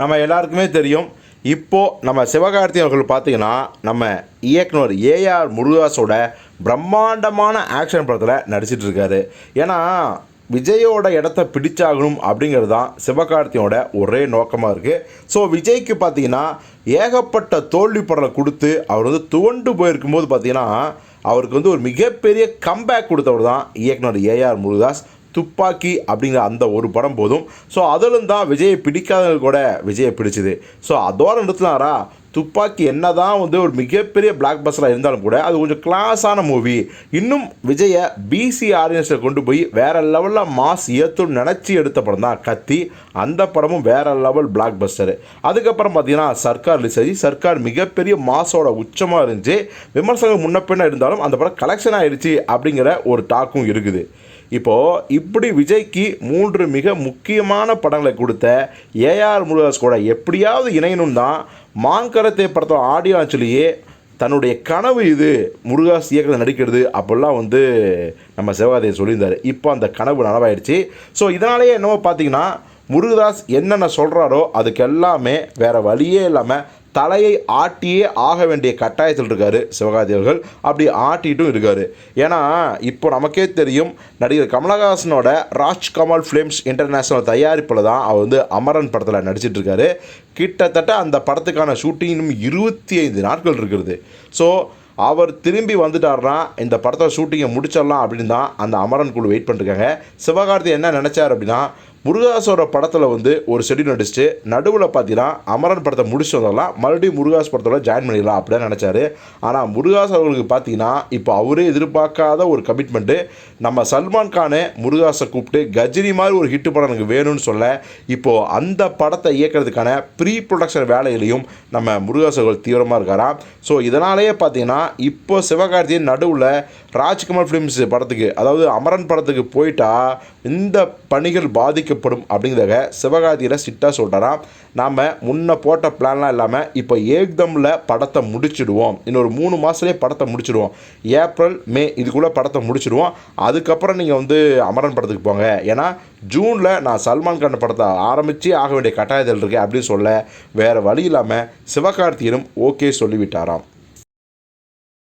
நம்ம எல்லாருக்குமே தெரியும். இப்போது நம்ம சிவகார்த்தி அவர்கள் பார்த்தீங்கன்னா நம்ம இயக்குனர் ஏஆர் முருகாஸோட பிரம்மாண்டமான ஆக்ஷன் படத்தில் நடிச்சிட்டு இருக்காரு. ஏன்னா விஜயோட இடத்த பிடிச்சாகணும் அப்படிங்கிறது தான் சிவகார்த்தியோட ஒரே நோக்கமாக இருக்குது ஸோ விஜய்க்கு பார்த்தீங்கன்னா ஏகப்பட்ட தோல்வி படலை கொடுத்து அவர் வந்து துவண்டு போயிருக்கும்போது பார்த்தீங்கன்னா அவருக்கு வந்து ஒரு மிகப்பெரிய கம்பேக் கொடுத்தவர் தான் இயக்குனர் ஏஆர் முருகாஸ். துப்பாக்கி அப்படிங்கிற அந்த ஒரு படம் போதும். ஸோ அதிலும் தான் விஜயை பிடிக்காதவங்க கூட விஜயை பிடிச்சிது. ஸோ அதோட நிறுத்தினாரா? துப்பாக்கி என்ன தான் வந்து ஒரு மிகப்பெரிய பிளாக் பஸ்டராக இருந்தாலும் கூட அது கொஞ்சம் கிளாஸான மூவி இன்னும் விஜயை பிசி ஆடியன்ஸில் கொண்டு போய் வேற லெவலில் மாஸ் ஏற்றும் நினச்சி எடுத்த படம் தான் கத்தி. அந்த படமும் வேறு லெவல் பிளாக் பஸ்டரு அதுக்கப்புறம் பார்த்தீங்கன்னா சர்க்கார் சரி சர்க்கார் மிகப்பெரிய மாஸோட உச்சமாக இருந்துச்சு. விமர்சனம் முன்ன பின்ன இருந்தாலும் அந்த படம் கலெக்ஷன் ஆகிடுச்சி அப்படிங்கிற ஒரு டாக்கும் இருக்குது. இப்போது இப்படி விஜய்க்கு மூன்று மிக முக்கியமான படங்களை கொடுத்த ஏஆர் முருகாஸ் கூட எப்படியாவது இணையணும் தான் மாங்கரத்தை படத்தோட ஆடியோ ஆக்சுவலியே தன்னுடைய கனவு இது முருகாஸ் இயக்கத்தில் நடிக்கிறது அப்படிலாம் வந்து நம்ம சிவகாதையை சொல்லியிருந்தார். இப்போ அந்த கனவு நனவாயிடுச்சு. ஸோ இதனாலேயே என்னவோ பார்த்தீங்கன்னா முருகதாஸ் என்னென்ன சொல்கிறாரோ அதுக்கு எல்லாமே வேறு வழியே இல்லாமல் தலையை ஆட்டியே ஆக வேண்டிய கட்டாயத்தில் இருக்காரு சிவகாதி அப்படி ஆட்டிட்டும் இருக்காரு. ஏன்னா இப்போ நமக்கே தெரியும் நடிகர் கமலஹாசனோட ராஜ்கமல் ஃபிலிம்ஸ் இன்டர்நேஷ்னல் தயாரிப்பில் தான் அவர் வந்து அமரன் படத்தில் நடிச்சிட்டு இருக்காரு. கிட்டத்தட்ட அந்த படத்துக்கான ஷூட்டிங் இன்னும் இருபத்தி ஐந்து நாட்கள் இருக்கிறது. ஸோ அவர் திரும்பி வந்துட்டாருன்னா இந்த படத்தை ஷூட்டிங்கை முடிச்சிடலாம் அப்படின்னு தான் அந்த அமரன் குழு வெயிட் பண்ணிருக்காங்க சிவகார்த்தி என்ன நினச்சார் அப்படின்னா முருகாஸோட படத்தில் வந்து ஒரு செடி நடிச்சுட்டு நடுவில் பார்த்தீங்கன்னா அமரன் படத்தை முடிச்சு வந்தாலாம் மறுபடியும் முருகாஸ் படத்தோட ஜாயின் பண்ணிடலாம் அப்படின்னு நினச்சாரு. ஆனால் முருகாஸ் அவர்களுக்கு பார்த்தீங்கன்னா இப்போ அவரே எதிர்பார்க்காத ஒரு கமிட்மெண்ட்டு நம்ம சல்மான் கானே முருகாஸை கூப்பிட்டு கஜினி மாதிரி ஒரு ஹிட் படம் எனக்கு வேணும்னு சொல்ல இப்போது அந்த படத்தை இயக்கிறதுக்கான ப்ரீ ப்ரொடக்ஷன் வேலையிலையும் நம்ம முருகாஸ் அவர்கள் தீவிரமாக இருக்காராம் ஸோ இதனாலேயே பார்த்தீங்கன்னா இப்போ சிவகார்த்தியின் நடுவில் ராஜ்குமார் ஃபிலிம்ஸ் படத்துக்கு அதாவது அமரன் படத்துக்கு போயிட்டா இந்த பணிகள் பாதிக்கப்படும் அப்படிங்கிறத சிவகாதியில் சிட்டா சொல்கிறாராம் நாம் முன்ன போட்ட பிளான்லாம் இல்லாமல் இப்போ ஏக்தமில் படத்தை முடிச்சிடுவோம். இன்னொரு மூணு மாதத்துலேயே படத்தை முடிச்சிடுவோம். ஏப்ரல் மே இதுக்குள்ளே படத்தை முடிச்சிடுவோம். அதுக்கப்புறம் நீங்கள் வந்து அமரன் படத்துக்கு போங்க. ஏன்னா ஜூனில் நான் சல்மான் கான் படத்தை ஆரம்பித்து ஆக வேண்டிய கட்டாயத்தில் இருக்கேன் அப்படின்னு சொல்ல வேறு வழி இல்லாமல் சிவகார்த்தியனும் ஓகே சொல்லிவிட்டாராம்.